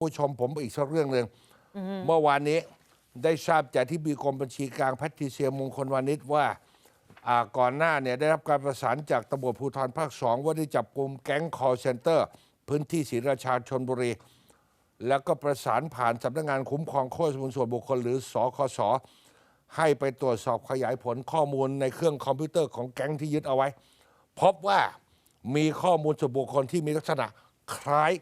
ผู้ชมผมอีกสักเรื่องหนึ่งเมื่อวานนี้ได้ทราบจากที่บีกรมบัญชีกลางแพทริเซียมงคลวานิชว่าอ่าก่อนหน้าเนี่ยได้รับการประสานจากตำรวจภูธรภาคสองว่าได้จับกลุ่มแก๊ง call center พื้นที่ศรีราชาชนบุรี แล้วก็ประสานผ่านสำนักงานคุ้มครองข้อมูลส่วนบุคคลหรือสคสให้ไปตรวจสอบขยายผลข้อมูลในเครื่องคอมพิวเตอร์ของแก๊งที่ยึดเอาไว้ พบว่ามีข้อมูลส่วนบุคคลที่มีลักษณะคล้าย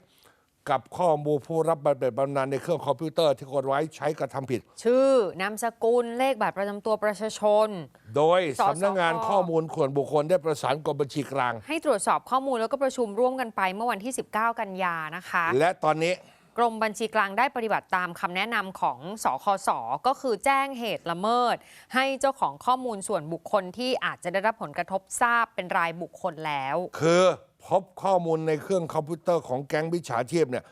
กับข้อมูลผู้รับบำเหน็จบำนาญในเครื่องคอมพิวเตอร์ที่คนไว้ใช้กระทำผิด ชื่อนามสกุลเลขบัตรประจำตัวประชาชน โดยสสสำนักงานข้อมูลส่วนบุคคลได้ประสานกรมบัญชีกลาง ให้ตรวจสอบข้อมูลแล้วก็ประชุมร่วมกันไปเมื่อวันที่ 19 กันยานะคะ และตอนนี้กรมบัญชีกลางได้ปฏิบัติตามคำแนะนำของสคส ก็คือแจ้งเหตุละเมิด ให้เจ้าของข้อมูลส่วนบุคคลที่อาจจะได้รับผลกระทบทราบเป็นรายบุคคลแล้ว คือ พบข้อมูลในเครื่องคอมพิวเตอร์ของแก๊งวิชาชีพเนี่ย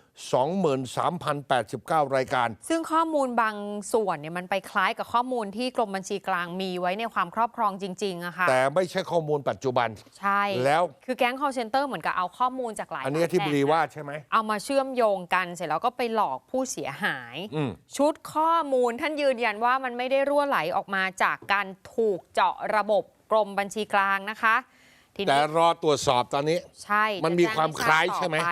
23,089 รายการ ซึ่งข้อมูลบางส่วนเนี่ยมันไปคล้ายกับข้อมูลที่กรมบัญชีกลางมีไว้ในความครอบครองจริงๆอะค่ะ แต่ไม่ใช่ข้อมูลปัจจุบัน ใช่ แล้ว คือแก๊ง call center เหมือนกับเอาข้อมูลจากหลายอันนี้ที่บรีแหล่งว่าใช่ไหม เอามาเชื่อมโยงกันเสร็จแล้วก็ไปหลอกผู้เสียหายอืมชุดข้อมูลท่านยืนยันว่ามันไม่ได้รั่วไหลออกมาจากการถูกเจาะระบบกรมบัญชีกลางนะคะ ทีแต่นี้รอตรวจสอบตอนนี้ ใช่มันจะมีแจ้งความให้ทรบคล้ายต่อใช่ไหมป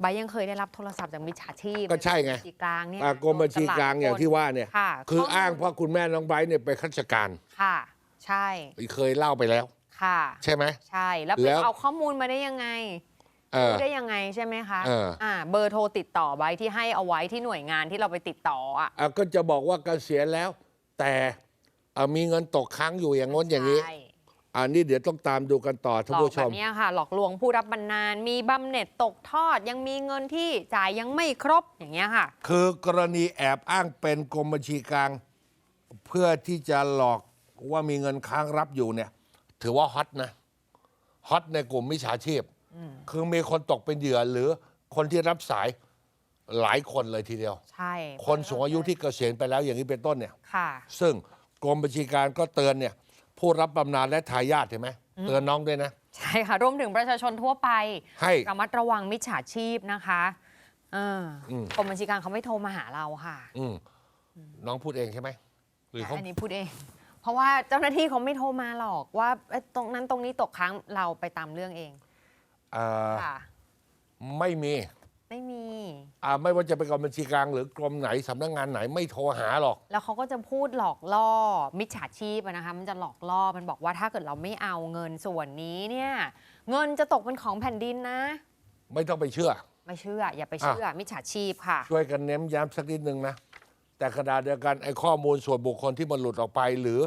ใบยังเคยได้รับโทรศัพท์จากมิจฉาชีพก็ใช่ไงบัญชีกลางเนี่ยอ่ากรมบัญชีกลางอย่างที่ว่าเนี่ยค่ะคือข้มูลอ้างเพราะคุณแม่น้องไบรท์เนี่ยไปนข้าราชการค่ะ ใช่เคยเล่าไปแล้ว ค่ะ ใช่ไหม ใช่แล้วไปแล้ว เอาข้อมูลมาได้ยังไง เออรู้ได้ยังไงใช่ไหมคะเอออ่ เบอร์โทรติดต่อไว้ที่ให้เอาไว้ที่หน่วยงานที่เราไปติดต่ออะอะก็จะบอกว่าเกษียณแล้ว แต่อะมีเงินตกค้างอยู่อย่างง้นอย่างนี้ ใช่ อันนี้เดี๋ยวต้องตามดูกันต่อท่านหลอกผู้ชแบมบเนี้ยค่ะ หลอกลวงผู้รับบำนาญมีบำเหน็จตกทอด ยังมีเงินที่จ่ายยังไม่ครบอย่างเงี้ยค่ะ คือกรณีแอบอ้างเป็นกรมบัญชีกลาง เพื่อที่จะหลอกว่ามีเงินค้างรับอยู่เนี่ย ถือว่าฮอตนะฮอตในกลุ่มมิจฉาชีพคือมีคนตกเป็นเหยื่อหรือคนที่รับสายหลายคนเลยทีเดียว ใช่ คนสูงอายุที่เกษียณไปแล้วอย่างนี้เป็นต้นเนี่ย ค่ะ ซึ่งกรมบัญชีกลารก็เตือนเนี่ย ผู้รับบำนาญและทายาทเห็นไหมเตือนน้องด้วยนะ ใช่ค่ะรวมถึงประชาชนทั่วไป ให้ ระมัดระวังมิจฉาชีพนะคะเอออม กรมบัญชีกลางเขาไม่โทรมาหาเราค่ะอืมน้องพูดเองใช่ไหมหรือเขาอันนี้พูดเอง เพราะว่าเจ้าหน้าที่เขาไม่โทรมาหรอกว่าเอ้ยตรงนั้นตรงนี้ตกค้างเราไปตามเรื่องเองอ่าค่ะ ไม่มี ไม่มี อ่าไม่ว่าจะเป็นกรมบัญชีกลางหรือกรมไหนสำนักงานไหนไม่โทรหาหรอก แล้วเขาก็จะพูดหลอกล่อ มิจฉาชีพอะนะคะ มันจะหลอกล่อ มันบอกว่าถ้าเกิดเราไม่เอาเงินส่วนนี้เนี่ย เงินจะตกเป็นของแผ่นดินนะ ไม่ต้องไปเชื่อ ไม่เชื่อ อย่าไปเชื่อ มิจฉาชีพค่ะ ช่วยกันเน้นย้ำสักนิดนึงนะ แต่ขณะเดียวกันไอ้ข้อมูลส่วนบุคคลที่มันหลุดออกไปหรือ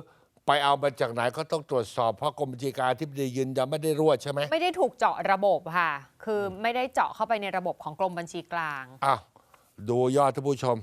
ไปเอามาจากไหนก็ต้องตรวจสอบเพราะกรมบัญชีกลารที่ได้ยืนยันไม่ได้รั่วใช่ไหมไม่ได้ถูกเจาะระบบค่ะ คือไม่ได้เจาะเข้าไปในระบบของกรมบัญชีกลาง อะดูยอดท่านผู้ชม